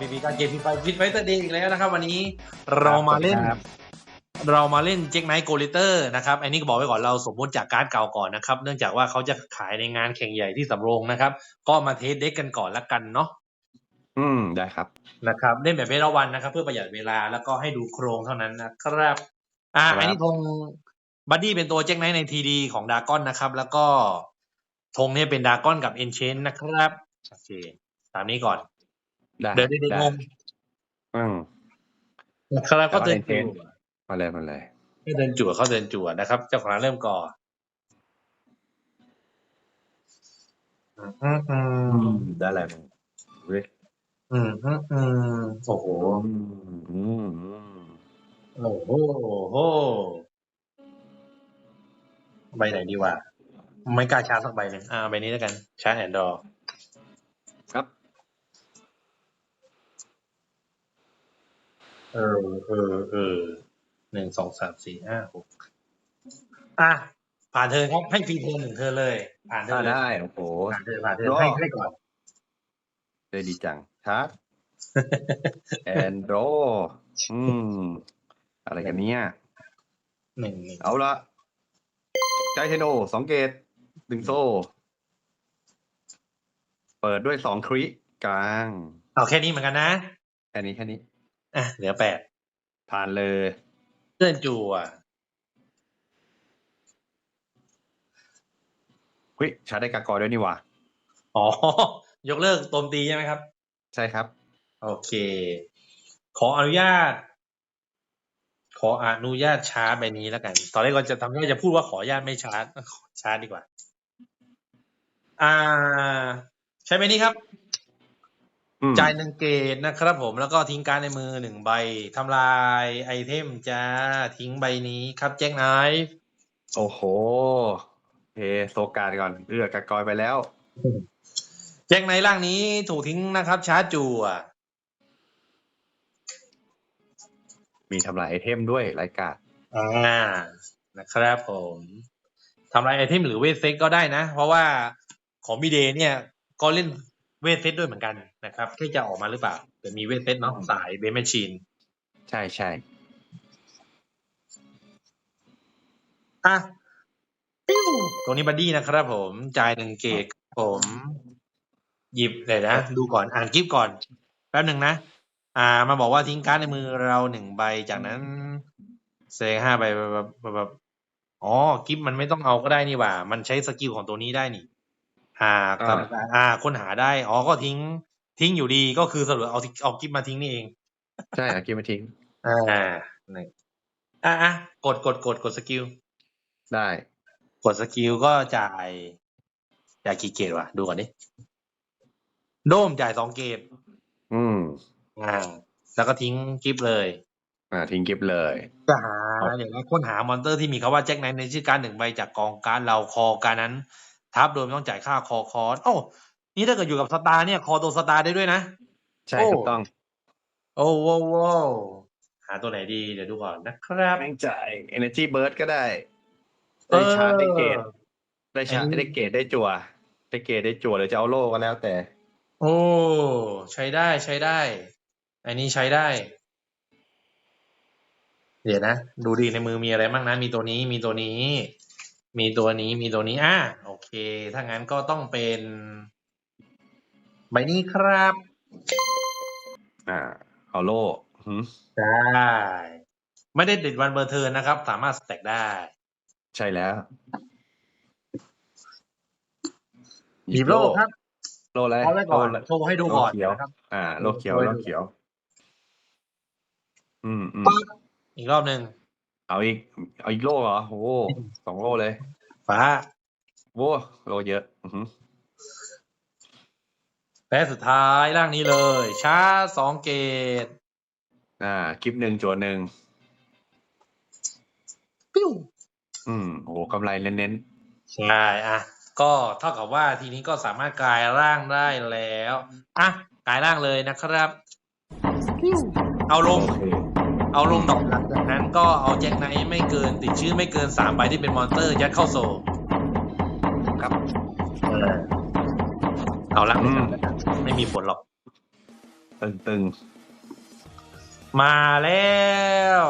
บีบีการเกมฟีไฟฟิตไฟเตอร์เดย์อีกแล้วนะครับ วันนี้เรามาเล่นครับเรามาเล่นเจ็คไนท์โกลิเตอร์นะครับอันนี้ก็บอกไว้ก่อนเราสมมติจากการ์ดเก่าก่อนนะครับ เนื่องจากว่าเขาจะขายในงานแข่งใหญ่ที่สำโรงนะครับ ก็มาเทสเด็กกันก่อนละกันเนาะอืมได้ครับนะครับเล่นแบบเวลาวันนะครับ เพื่อประหยัดเวลาแล้วก็ให้ดูโครงเท่านั้นนะครับ อ่าครับอันนี้ธงบัดดี้เป็นตัวเจ็คไนท์ในทีดีของดากอนนะครับ แล้วก็ธงเนี่ยเป็นดากอนกับเอนเชนนะครับโอเคตามนี้ก่อน ได้เดินได้งงอืมนะครับก็เดินแต่ว่าจั่ Enchant มาเลยมาเลยวเดินจั่วเขาเดินจั่วนะครับ เจ้าของร้านเริ่มก่อนอืมอืมได้แล้วเว้ยอืมอืมอืมโอ้โหอืมอืมอืมโอ้โหโอ้โหใบไหนดีวะไม่กล้าชาร์จสักใบหนึ่งอ่าใบนี้แล้วกันชาร์จแอนดอร์ เออเออเออหนึ่งสองสามสี่ห้าหกอะผ่านเธอครับให้ฟรีเทิร์นหนึ่งเธอเลย ผ่านเธอ่าอเลยได้โอ้โห ผ่านเธอผ่านเธอรอให้ให้ก่อน ได้ดีจังชาร์จแอนโดรอืม อะไรกันเนี่ย หนึ่งหนึ่งเอาละใจเทโนสองเกตดึงโซ่ เปิดด้วยสองคริกลาง เอาแค่นี้เหมือนกันนะ แค่นี้แค่นี้ อะเหลือแปดผ่านเลยเลื่อนจัวเฮ้ยชาร์จได้กากอยด้วยนี่หว่าอ๋อ ยกเลิกโตมตีใช่ไหมครับ ใช่ครับ โอเค ขออนุญาต ขออนุญาตชาร์จใบนี้แล้วกัน ตอนแรกก็จะทำก็จะพูดว่าขออนุญาตไม่ชาร์จขอชาร์จดีกว่า อ่า ใช้ใบนี้ครับอืม จ่ายหนึ่งเกตนะครับผมแล้วก็ทิ้งการดในมือหนึ่งใบทำลายไอเทมจ้าทิ้งใบนี้ครับแจ็คไนฟ์โอ้โหโอเคโซการดก่อนเลือกกากอยไปแล้ว แจ็คไนท์ร่างนี้ถูกทิ้งนะครับชาร์จจัวมีทำลายไอเทมด้วยรายการอ่านะครับผมทำลายไอเทมหรือเวทเซ็ตก็ได้นะ เพราะว่าของบีเดเนี่ยก็เล่น เวทเซ็ตด้วยเหมือนกันนะครับแค่จะออกมาหรือเปล่าแต่มีเวทเซ็ตเนาะสายเบนแมชชีนใช่ใช่อะปิ้วตรงนี้บัดดี้นะครับผมจ่ายหนึ่งเกตครับผมหยิบเลยนะ ดูก่อนอ่านกิฟต์ก่อนแป๊บหนึ่งนะ อ่า มาบอกว่าทิ้งการ์ดในมือเราหนึ่งใบจากนั้นเซงห้าใบแบบแบบแบบแบบอ๋อกิฟต์มันไม่ต้องเอาก็ได้นี่หว่า มันใช้สกิลของตัวนี้ได้นี่ หากทำอ่าค้นหาได้ อ๋อ ก็ทิ้ง ทิ้งอยู่ดีก็คือสรุปเอาเอากิฟต์มาทิ้งนี่เอง ใช่อากิมาทิ้ง อ่าหนึ่งอะอะกดกดกดกดสกิล ได้ กดสกิลก็จ่ายจ่ายกี่เกตวะ ดูก่อนดิโดมจ่ายสองเกตอืม อ่า แล้วก็ทิ้งกิฟต์เลย อ่า ทิ้งกิฟต์เลยจะหาเดี๋ยวนะค้นหามอนเตอร์ที่มีคำว่าแจ็คไนท์ในชื่อการดหนึ่งใบจากกองการดเราคอการดนั้น ทับโดยไม่ต้องจ่ายค่าคอคอร์สโอ้นี่ถ้าเกิดอยู่กับสตาร์เนี่ย คอตัวสตาร์ได้ด้วยนะ ใช่โอ้ถูกต้อง โอ้โว้วโว้วหาตัวไหนดีเดี๋ยวดูก่อนนะครับแม่งจ่าย energy burst ก็ได้เอได้อชาร์จได้เกตได้ชาร์อันจนี้ได้เกตได้จั่วได้เกตได้จั่วหรือจะเอาโล่ก็แล้วแต่ โอ้ใช้ได้ใช้ได้ อันนี้ใช้ได้ เดี๋ยวนะ ดูดีในมือมีอะไรบ้างนะ มีตัวนี้มีตัวนี้ มีตัวนี้มีตัวนี้อะโอเค ถ้างั้นก็ต้องเป็นใบนี้ครับ อ่าเอาโล่หืมได้ ไม่ได้ติดวันเบอร์เทิร์นนะครับ สามารถสแต็กได้ ใช่แล้วหยิบโลกครับโล่อะไรเอาไว้ก่อนโล่โชว์ให้ดูก่อนโล่เขียวนะครับ อ่า โล่เขียวโล่โล่เขียว อืมอืมปั๊บอีกรอบหนึ่ง เอาอีก เอาอีกโล่เหรอ โอ้โหสองโล่เลย ฟ้าโว้โล่เยอะ อือหือแพ้สุดท้ายร่างนี้เลยชาร์จสองเกตอ่า คลิปหนึ่งจั่วหนึ่ง ปิ้วอืมโอ้โหกำไรเน้นใช่อะ ก็เท่ากับว่าทีนี้ก็สามารถกลายร่างได้แล้ว อะ กลายร่างเลยนะครับ ปิ้วเอาลๆงโอเค เอาลงดอกหลังจากนั้นก็เอาแจ็คไนท์ไม่เกินติดชื่อไม่เกินสามใบที่เป็นมอนเตอร์ ยัดเข้าโซ่ครับ เอาล่างไปอืม ไม่มีผลหรอก ตึงตึงมาแล้ว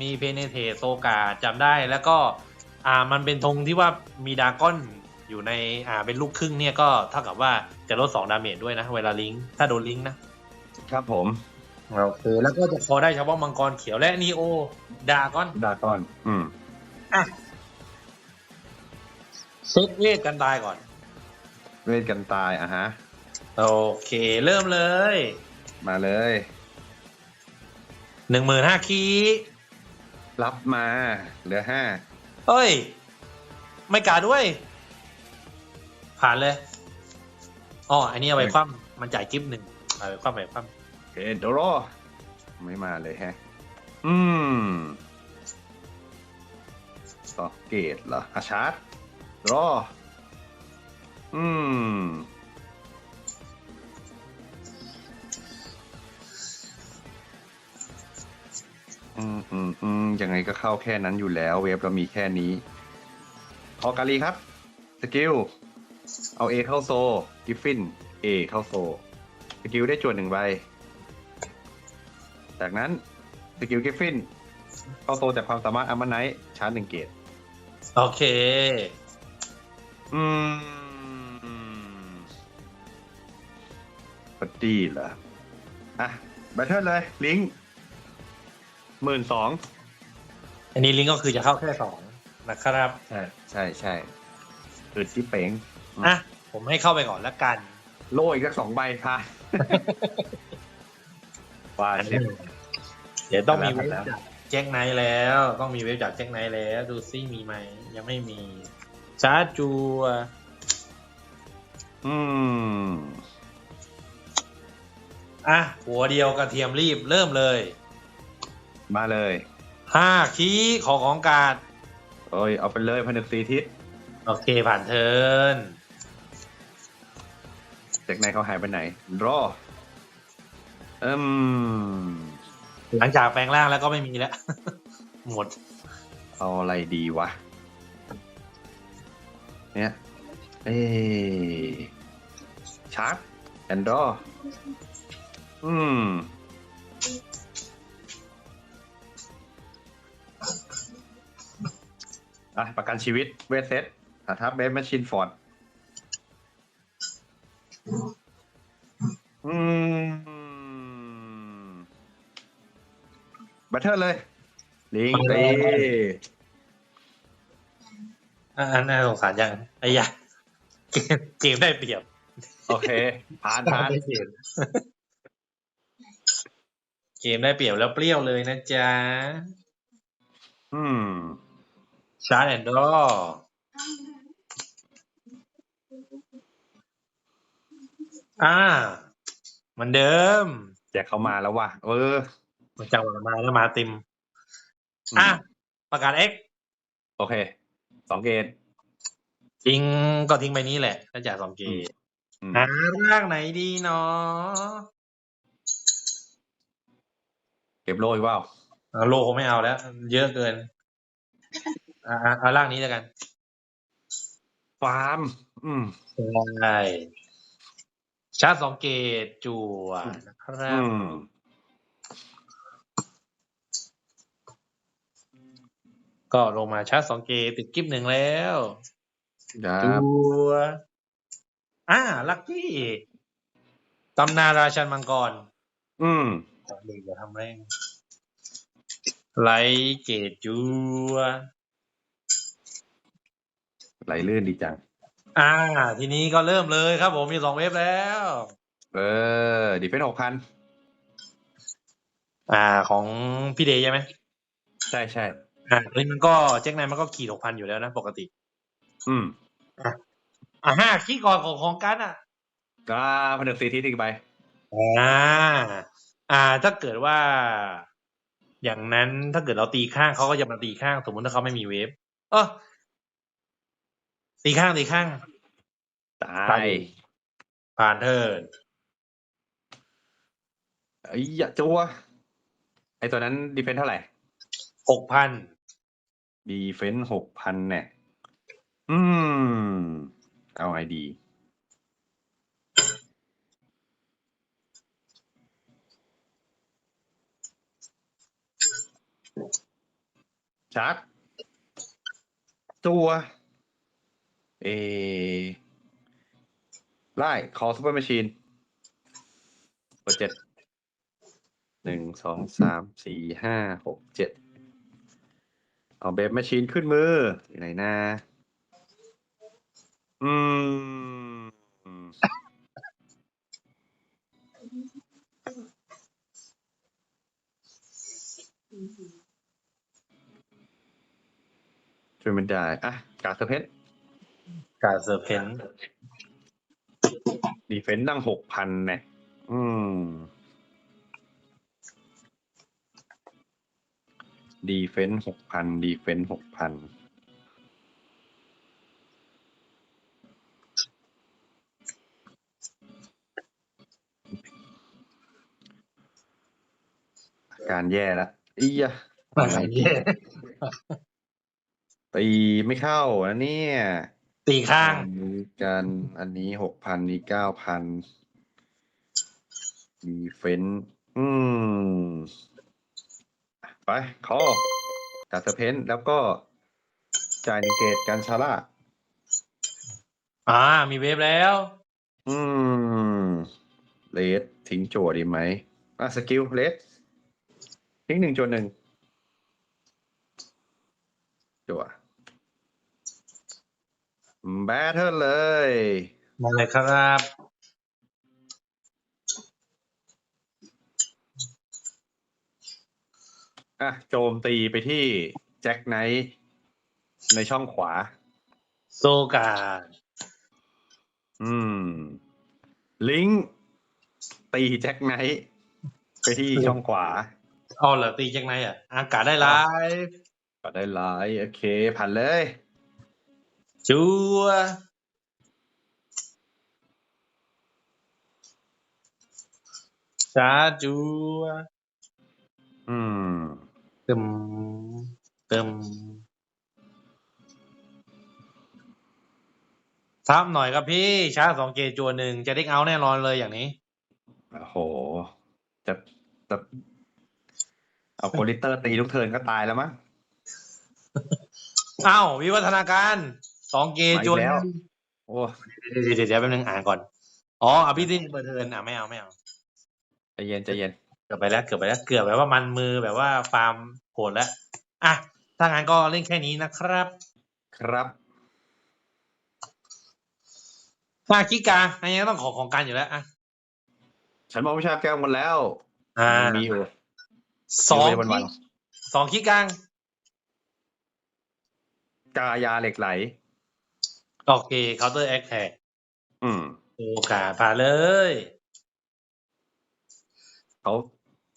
มีเพเนเทโซกาจำได้แล้วก็ อ่ามันเป็นธงที่ว่ามีดราก้อนอยู่ในอ่าเป็นลูกครึ่งเนี่ยก็เท่ากับว่าจะลดสองดาเมจด้วยนะ เวลาลิงก์ถ้าโดนลิงก์นะ ๆครับผม โอเคแล้วก็จะพอได้เฉพาะมังกรเขียวและนีโอดาก้อนดากอน อืมอะเช็คเวทกันตายก่อน เวทกันตายอะฮะ โอเค เริ่มเลย มาเลยหนึ่งหมื่นห้าคีรับมา เหลือห้าเอ้ย ไม่กาด้วย ผ่านเลยอ๋ออันนี้เอาไปคว่ำมันจ่ายกิฟต์หนึ่งเอาไปคว่ำไปคว่โอ เคโดโรไม่มาเลยแฮะ อืมสอกเกตเหรออาชาร์ดรอ อืม อืมอืมอืมยังไงก็เข้าแค่นั้นอยู่แล้ว เวฟเรามีแค่นี้ พอกาลีครับ สกิล เอา A เข้าโซ กิฟฟิน A เข้าโซ สกิลได้จวดหนึ่งใบ จากนั้นสกิลกิฟฟินเข้าโซจากความสามารถอัมมาไนท์ชาร์จหนึ่งเกตำโอเค อืมปตีเหรอ อะแบทเทิลเลย ลิงหมื่นสองอันนี้ลิงก์ก็คือจะเข้าแค่สองนะครับใช่ใช่ใช่อึดที่เป๋งอะผมให้เข้าไปก่อนละกัน โล่อีกสักสองใบค่ะ ว่าเช็ดเดี๋ยวต้องมีผ่าเวนฟแล้วจากแจ็คไนท์แล้ว ต้องมีเวฟจากแจ็คไนท์แล้ว ดูซิมีไหมยังไม่มีชาร์จจัวอืมอะหัวเดียวกระเทียมรีบเริ่มเลย มาเลยห้าคีย์ของของการดโอ้ยเอาไปเลยพนึกสีทิศโอเคผ่านเทิร์นจากไหนเขาหายไปไหน รอ อืมหลังจากแปลงร่างแล้วก็ไม่มีแล้ว หมด เอาอะไรดีวะ เนี่ย เอ๊ชาร์ปแอนดรออืม อะ ประกันชีวิตเวทเซตอาทับเบสแมชชินฟอร์ด อืม บัตเทิลเลย ลิงตีอะอันน่าสงสารยังไอ้ยะเกมเกมได้เปรียบ โอเคผ่านผ่านได้เปรียบเกมได้เปรียบแล้วเปรี้ยวเลยนะจ๊ะ อืมชาร์จแอนด์ดรออ่าเหมือนเดิมแจ็คเข้ามาแล้วว่ะ เออ มันจังหวะมาแล้วมาเต็มอะ ประกาศเอ็กโอเค สองเกตทิ้งก็ทิ้งไปนี้แหละถ้าจ่ายสองเกมอืมหาร่างไหนดีเนาะเก็บโล่อีกเปล่าอะโลคงไม่เอาแล้ว เยอะเกิน อ่าเอาร่างนี้แล้วกัน ฟาร์ม อืมใช่ชาร์จสองเกตจั่วนะครับ ก็ลงมาชาร์จสองเกตติดกิฟต์หนึ่งแล้วครัจับวอ่า ลัคกี้ตำนานราชันมังกร อืมขอเด็กอย่าทำแรงไลท์เกตจัวไหลลื่นดีจัง อ่า ทีนี้ก็เริ่มเลยครับผมมีสองเว็บแล้ว เออ ดีเฟนหกพันอ่าของพี่เดย์ใช่ไหม ใช่ใช่ อ่าเฮ้ยมันก็แจ็คไนท์มันก็ขีดหกพันอยู่แล้วนะปกติ อืม อ่าห้าขี้ก่อนของของกันอะก็ผนึกสีทิศอีกใบอ่า อ่า ถ้าเกิดว่า อย่างนั้นถ้าเกิดเราตีข้างเขาก็จะมาตีข้าง สมมติถ้าเขาไม่มีเวฟเออตีข้างตีข้างตาไปยผ่านเทิร์นไอ้ยะจัวไอตัวนั้นดีเฟนเท่าไหร่หกพัน ดีเฟนหกพันเนี่ย อืม เอาไงดีชักตัว เอไล่คอซูเปอร์มชชีนเบอรเจ็ดหนึ่งสองสามสี่ห้าหกเจ็ด เอาเบฟแมชชีนขึ้นมืออยู่ไหนนะอืม ช่วยไม่ได้ อะ กาเซอร์เพชรการเซอร์เพนต์ดีเฟนต์ตั้งหกพันเนี่ย อืม ดีเฟนต์หกพันดีเฟนต์หกพันอาการแย่แล้วอียะอะไรเนี่ยตีไม่เข้านะเนี่ย ตีข้างอันนี้กันอันนี้หกพันนี้เก้าพันดีเฟนต์อืม ไปคอกัดสะเพนแล้วก็จ่ายหนึ่งเกตกันชาร่าอ่า มีเวฟแล้ว อืมเลสทิ้งโจทย์ดีไหมอะสกิลเลสทิ้งหนึ่งโจทย์หนึ่งจั่วแบทเทิลเลยมาเลยครับ อะโจมตีไปที่แจ็คไนท์ในช่องขวา โซกาอืม ลิงก์ตีแจ็คไนท์ไปที่ช่องขวาอ๋อเหรอตีจากไหนอะ อากาศได้ไลฟ์ก็ได้ไลน์โอเค ผ่านเลยจัวจ้าจัวอืม ตึม ตึมทับหน่อยครับพี่ชาร์จสองเกจจัวหนึ่งจะได้เอาแน่นอนเลยอย่างนี้ โอ้โห จะจะเอาโคลิเตอร์ตีทุกเทิร์นก็ตายแล้วมั้งอ้าววิวัฒนาการสองเกจจัวมาอีกแล้วหนึ่งโอ้เดี๋ยวเดี๋ยวเดี๋ยวแป๊บนึงอ่านก่อน อ๋ออภิสิทธิ์เบอร์เทิร์นอะไม่เอาไม่เอาใจเย็นใจเย็น เกือบไปแล้วเกือบไปแล้วเกือบแบบว่ามันมือแบบว่าฟาร์มโหดแล้วอะถ้างั้นก็เล่นแค่นี้นะครับ ครับถ้าคิกาอันนี้ก็ต้องขอของการอยู่แล้วอะฉันมองวิชาแก้วหมดแล้วอ่ามีอยู่สองอยู่ไปวันคิสองคิกลางๆกายาเหล็กไหล โอเคเคาน์เตอร์แอคแท็กอืมโอกาสผ่านเลยเขา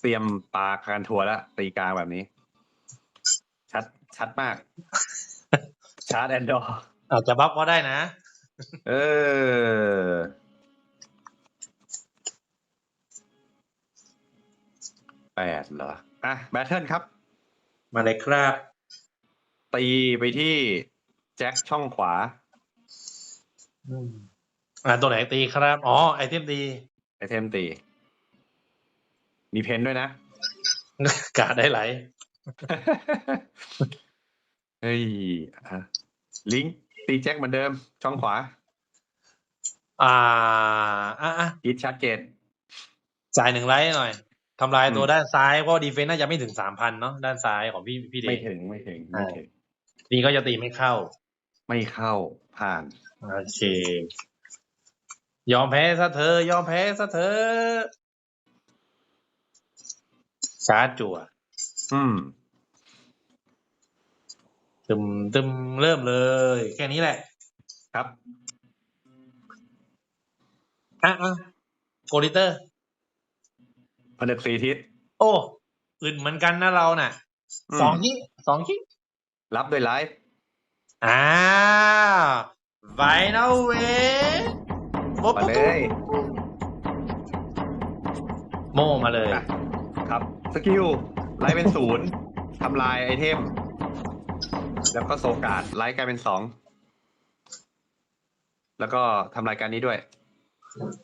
เตรียมปลาการทัวร์แล้วตีกลางแบบนี้ ชัดชัดมาก ชาร์ดแอนดอร์อาจจะบัฟก็ได้นะ เออ แปดเหรอ อะแบทเทิลครับ มาเลยครับ ตีไปที่แจ็คช่องขวา อืมอ่าตัวไหนตีครับ อ๋อ ไอเทมตีไอเทมตี มีเพนด้วยนะกาดได้ไหลเฮ้ยอะลิงก์ตีแจ็คเหมือนเดิม ช่องขวา อ่าอะอะฮิตชาร์จเกตจ่ายหนึ่งไลท์หน่อยทำลายตัวอืมด้านซ้ายเพราะดีเฟนต์น่าจะไม่ถึงสามพันเนาะด้านซ้ายของพี่พี่เดไม่ชถึงไม่ถึงไม่ถึงนี่ก็จะตีไม่เข้า ไม่เข้าผ่านโอเคยอมแพ้ซะเธอยอมแพ้ซะเธอ ชาร์จจั่ว อืมตึมตึมเริ่มเลย แค่นี้แหละ ครับอะอะโกลิเตอร์ผนึกสีทิศโอ้อึดเหมือนกันนะเราน่ะมสองคิสองคิรับโดยไลฟ์อ่าไฟนอลเวโมมาเลย โมมาเลยอะครับ สกิลไลฟ์เป็นศูนย์ทำลายไอเทม แล้วก็โซการ์ดไลฟ์กลายเป็นสองแล้วก็ทำลายการนี้ด้วย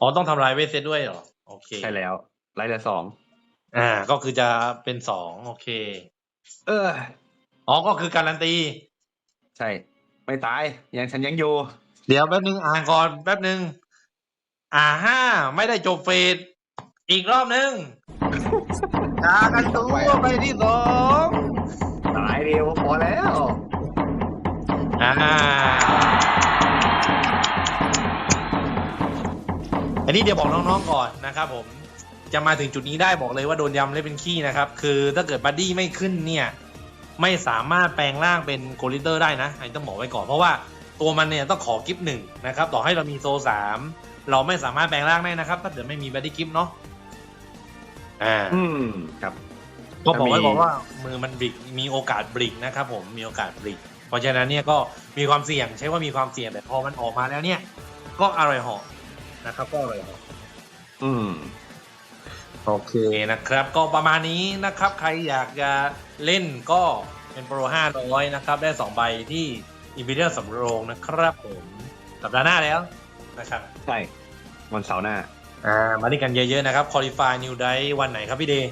อ๋อต้องทำลายเวทเซตด้วยเหรอ โอเค ใช่แล้ว ไลฟ์ละสองอ่า ก็คือจะเป็นสองโอเค เออ อ๋อก็คือการันตี ใช่ ไม่ตาย ยังฉันยังอยู่ เดี๋ยวแป๊บนึงอ่านก่อนแป๊บนึง อ่าห้าไม่ได้จบเฟสอีกรอบนึง กากันตัวไปที่สองตายเดียวพอแล้วอ่าอันนี้เดี๋ยวบอกน้องๆก่อนนะครับผมจะมาถึงจุดนี้ได้บอกเลยว่าโดนยำเล่เป็นขี้นะครับ คือถ้าเกิดบัดดี้ไม่ขึ้นเนี่ยไม่สามารถแปลงร่างเป็นโกลิเตอร์ได้นะอันนี้ต้องบอกไว้ก่อนเพราะว่าตัวมันเนี่ยต้องขอกิฟต์หนึ่งนะครับต่อให้เรามีโซสามเราไม่สามารถแปลงร่างได้นะครับ ถ้าเกิดไม่มีบัดดี้กิฟต์เนาะ อ่าอืมครับก็บอกไว้ถ้ามีบอกว่ามือมันบริกมีโอกาสบริกนะครับผมมีโอกาสบริก เพราะฉะนั้นเนี่ยก็มีความเสี่ยงใช้ว่ามีความเสี่ยงแต่พอมันออกมาแล้วเนี่ย ก็อร่อยเหอนะครับ ก็อร่อยเหออืมโอเคนะครับ ก็ประมาณนี้นะครับ ใครอยากจะเล่นก็เป็นโปร 500 นะครับ ได้ 2 ใบที่อิมพีเรียลสำโรงนะครับผม สัปดาห์หน้าแล้วนะครับ ใช่ วันเสาร์หน้า อ่ามาเล่นกันเยอะๆนะครับคอลี่ฟายนิวไดวันไหนครับพี่เดย์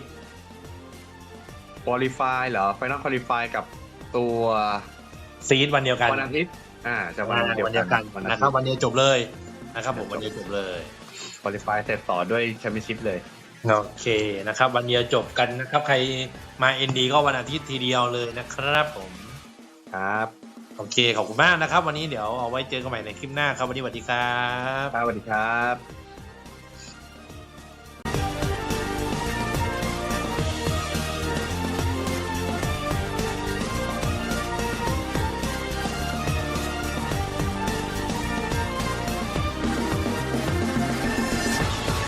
qualify เหรอ final qualify กับตัวซีดวันเดียวกันวันอาทิตย์อ่าจะวัวันนเดียวเดียวกันวันอานะคทิรัตบย์วันเดียวจบเลยนะครับผมวันเดียวจบเลย qualify เสร็จต่อด้วยแชมเปี้ยนชิพเลยโอเคนะครับ วันเดียวจบกันนะครับ ใครมา ND ก็วันอาทิตย์ทีเดียวเลยนะครับผมครับโอเคขอบคุณมากนะครับ วันนี้เดี๋ยวเอาไว้เจอกันใหม่ในคลิปหน้าครับวันนี้สวัสดีครับสวัสดีครับ